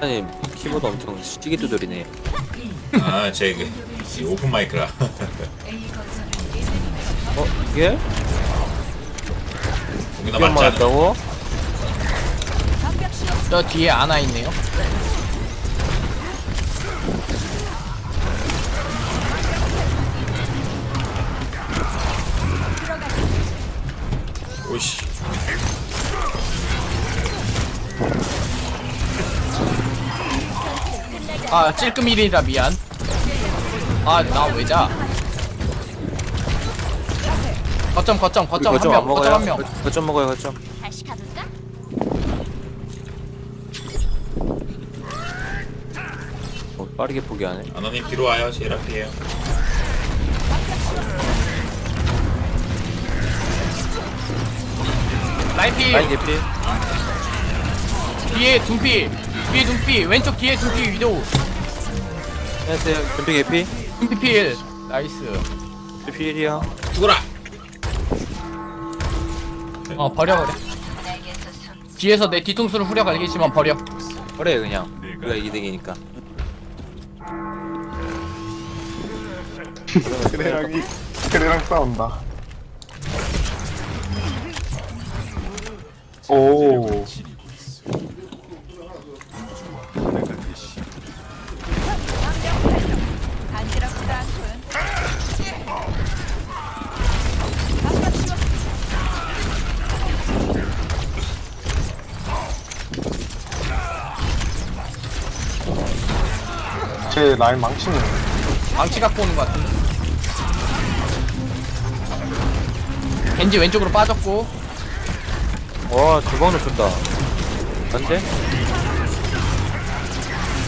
아니 키보드 엄청 시기 두드리네. 아, 제 그, 이 오픈 마이크라. 어 이게 거기다 기억 맞지 않아? 맞았다고? 저 뒤에 아나 있네요. 아 찔끔일이라 미안. 아 나 왜자? 거점 거점 거점 한 거점 안명 먹어요? 거점 한 명. 거- 거점 먹어요 거점. 다시 가볼까? 어, 빠르게 포기하네. 아나님 뒤로 와요. 제일 앞이에요. 라이피 라인 개피. 뒤에 둠피 뒤에 둠피 왼쪽 뒤에 둠피 위도우 안녕하세요. 준비 개피. 둠피 필 나이스. 준비 1이야. 죽어라! 어 버려 그래. 뒤에서 내 뒤통수를 후려 갈기지만 버려. 그래 그냥. 우리가 이득이니까. 그래랑 이 그래랑 싸운다. 오. 제 라인 망치는 망치 갖고 오는 것 같은데. 겐지 왼쪽으로 빠졌고 와, 두 번을 쏜다. 안 돼?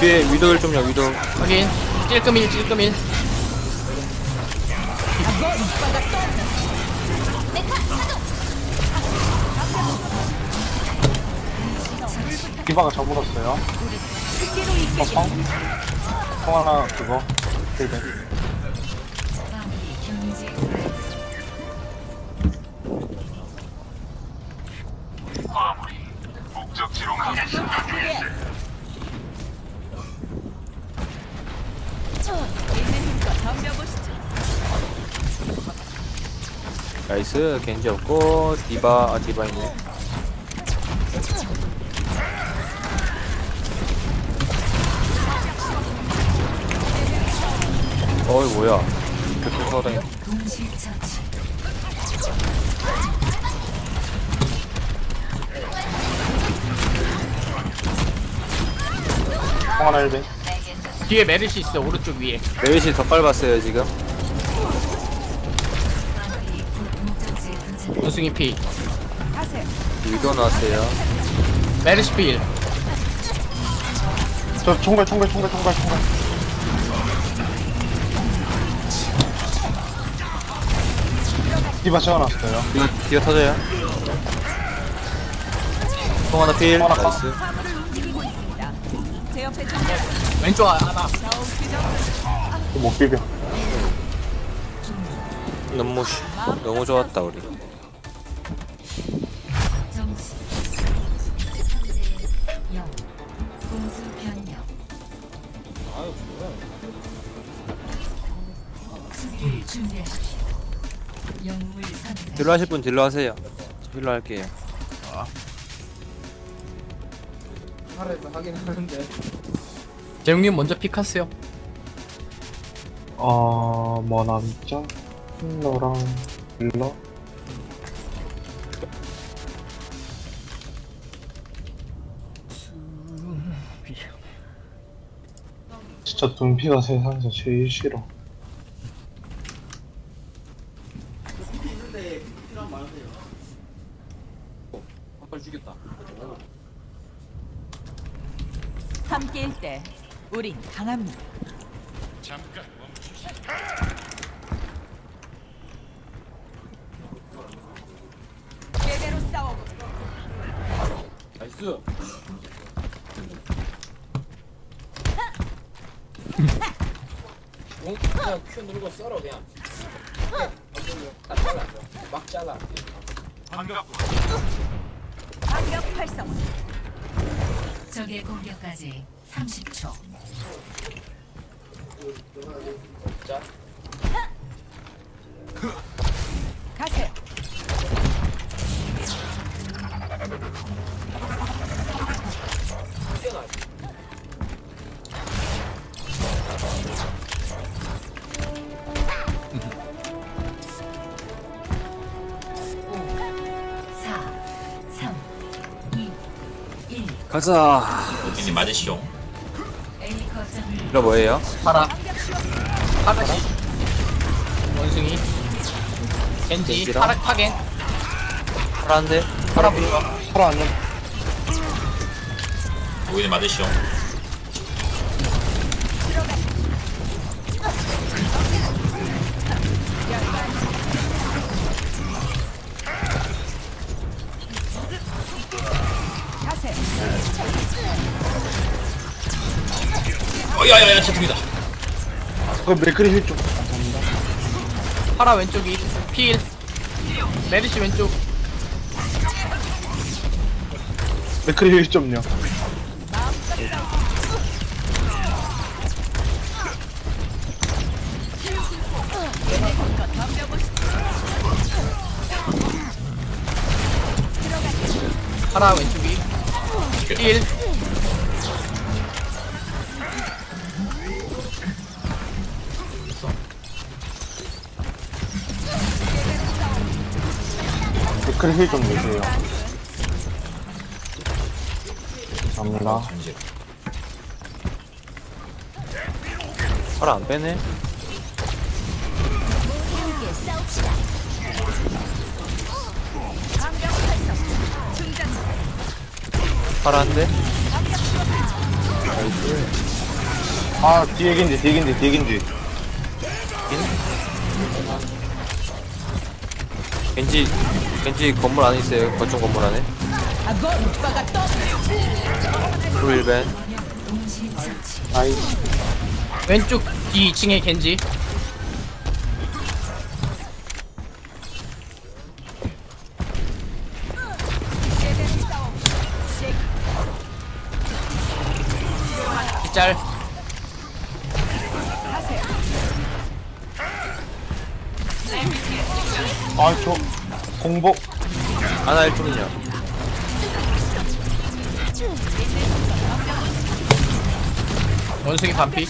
뒤에 위도를 좀요, 위도. 확인 찔끔일 찔끔일 디바가 저물었어요. 펑. 펑 하나 그거. 있는 힘껏 덤벼보시죠. 나이스, 겐지 없고, 디바, 아, 디바 있네. 어이, 뭐야. 교통 서다니. 펑 하나 힐백. 뒤에 메르시 있어 오른쪽 위에 메이시 더 빨봤어요, 지금. 원숭이 피 위도 나왔어요. 메르시 필 저 총괄 총괄 총괄 총괄 총괄. 디바 채워놨어요. 이거 뒤에 터져요. 통 하나 필. 하나 컷. 나이스. 왼쪽 아- 하나 못 비벼. 너무, 쉬- 너무 좋았다, 우리. 점수 3대 0 공수 변경 수비를 준비하십시오 영웅을 선택 딜러 하실 분 딜러 하세요. 저 딜러 할게요. 재웅님 먼저 픽하세요 어, 뭐 남죠? 힐러랑 힐러? 진짜 둔피가 세상에서 제일 싫어. 함께일 때 우린 강합니다. 제대로 싸워보자. 나이스. 그냥 큐 누르고 썰어 그냥. 딱 잘라. 막 잘라. 반격 활성. 적의 공격까지 30초. 자 가세요. 가자. 어디님 맞으시오 이거 뭐예요? 파라 파라시 원숭이. 겐지. 겐지랑? 파라 파겐 파란데? 파라 불러 팔아 안녕 어디님 맞으시오 야야야 제품이다. 그 맥크리 힐좀. 파라 왼쪽이. 필. 메르시 왼쪽. 맥크리 힐좀요. 파라 왼쪽이. 필 맥크리 힐좀 내세요 감사합니다 잠시 파라 안 빼네? 파란데? 아 뒤에 겐지 뒤에 겐지 뒤에 겐지 겐지 겐지 건물 안에 있어요. 거점 건물 안에. 처치. 아이 왼쪽 뒤 2층에 겐지 공복 하나 1분이냐? 원숭이 반피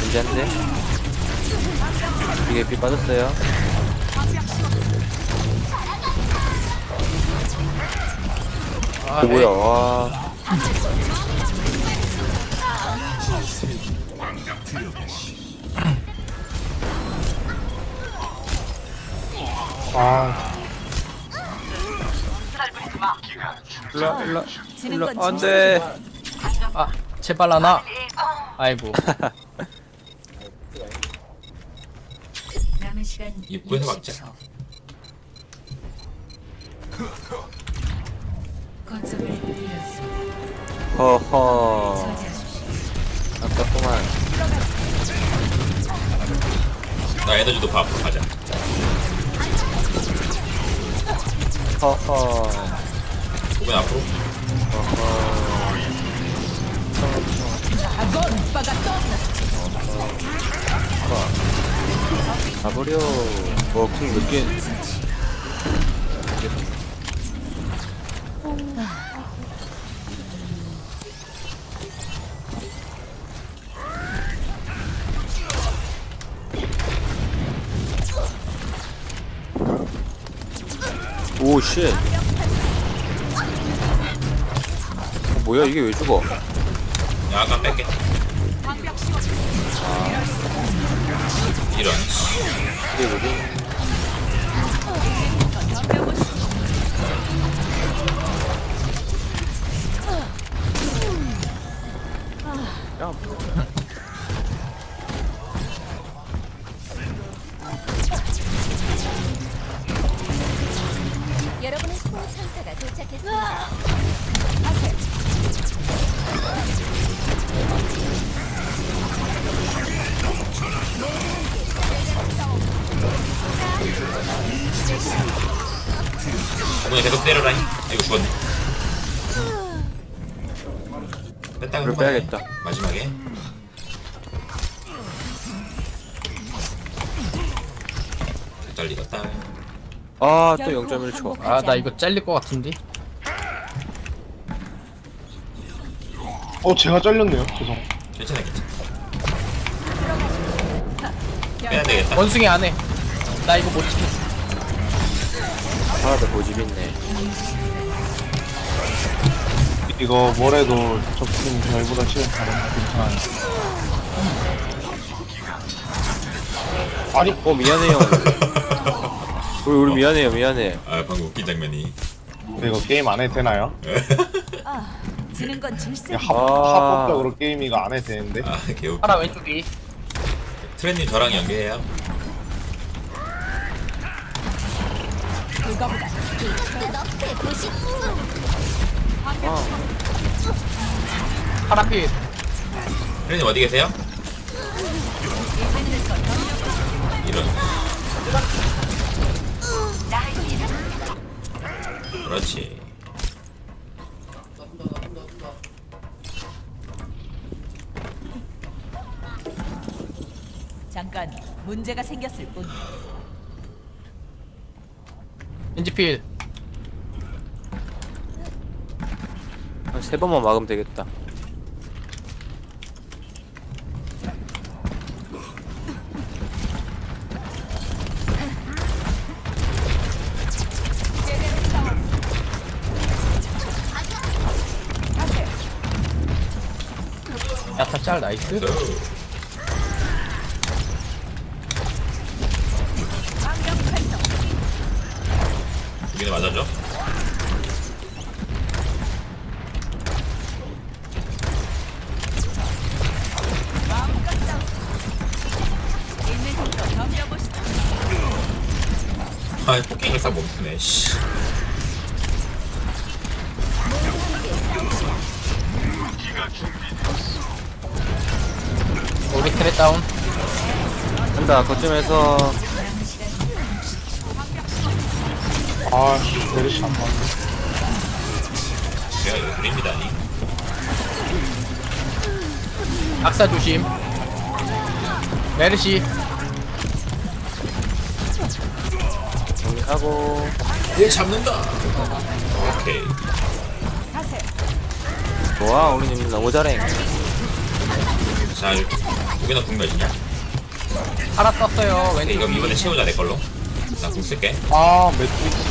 겐지 한데. 이게 비 빠졌어요. 아, 어, 뭐야? 와. 아 일로 일로 일로 건 안돼. 아 제발 하나 아이고 남은 시간 입구에서 막자. 60초. 거점을 잃었습니다. 허허. 에너지도 봐 앞으로 가자 허허. 오면 앞으로 오빠가 떠. 가버려. 뭐쿵몇 개. 오 쉣. 어, 뭐야 이게 왜 죽어? 야 아까 뺄게 이런 이게 뭐지? 그냥 계속 때려라 이거 죽었네. 뺐다가 이걸 한 번에 빼야겠다. 마지막에. 잘리겠다. 아 또 0.1초. 아 나 이거 잘릴 것 같은데? 어 제가 잘렸네요. 죄송. 괜찮아 괜찮아. 빼야 되겠다. 원숭이 안해. 나 이거 못 지켰어 하나도 고집 있네. 이거 뭐래도 적팀 저희보다 시간 다른데 괜찮아요 아니 어 미안해요. 우리 우리 미안해요 미안해. 아 방금 웃긴 장면이. 이거 게임 안 해도 되나요? 지는 건 질색. 합, 아. 합법적으로 게임 이거 안 해도 되는데. 아 개웃기 하나 왼쪽이. 트렌님 저랑 연계해요 그거보다 뜨겁게 보시. 하나 필 트렌님 어디 계세요? 이런 그렇지 잠깐 문제가 생겼을 뿐. 왠지 필. 한 세 번만 막으면 되겠다. 야타 짤 나이스 아 폭행을 싹 멈추네 씨. 우리 트레 다운. 한다 거점에서. 아씨 메르시 안 맞네. 이거 드립니다 니 악사 조심. 메르시 하고. 얘 잡는다. 오케이. 좋아 우리님 너무 잘해 자 여기나 궁몇이냐? 하나 떴어요 근데 왼쪽. 이거 이번에 채우자 내 걸로. 나궁 쓸게. 아 매트릭스.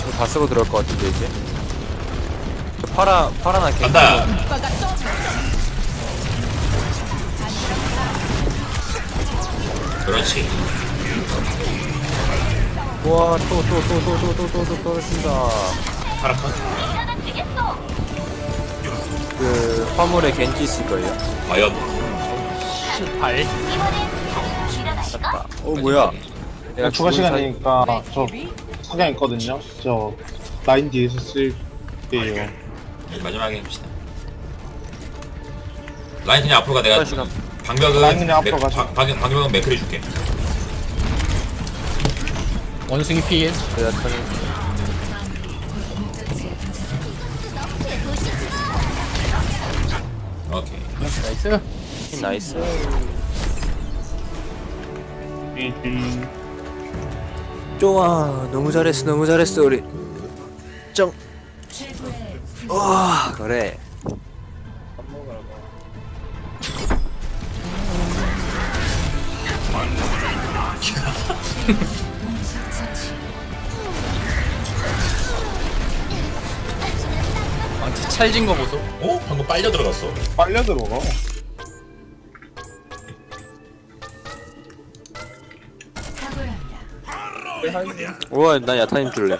이거 다 쓰고 들어올 것 같은데 이제. 파라 파라나 개 간다. 그렇지. 우 와 또 또 또 또 또 또 또 또 떨어진다. 파라컨 그 화물에 겐지 있을 거예요. 과연 발. 아, 어 뭐야? 내가 추가 죽은 사이- 시간이니까 저 석양 있거든요. 저 라인 뒤에서 쓸게요. 마지막에 해봅시다. 라인 그냥 앞으로 가. 내가 추가 시간. 방벽은 라인 그냥 앞으로 맥- 가자. 방- 방- 방벽은 맥크리 줄게 원숭이 필 내가 터는 오케이. 나이스. 팀 나이스. 좋아 너무 잘했어 너무 잘했어 우리. 와 그래 찰진 거 보소 어? 방금 빨려 들어갔어 빨려 들어가. 우와 난 야타님 줄래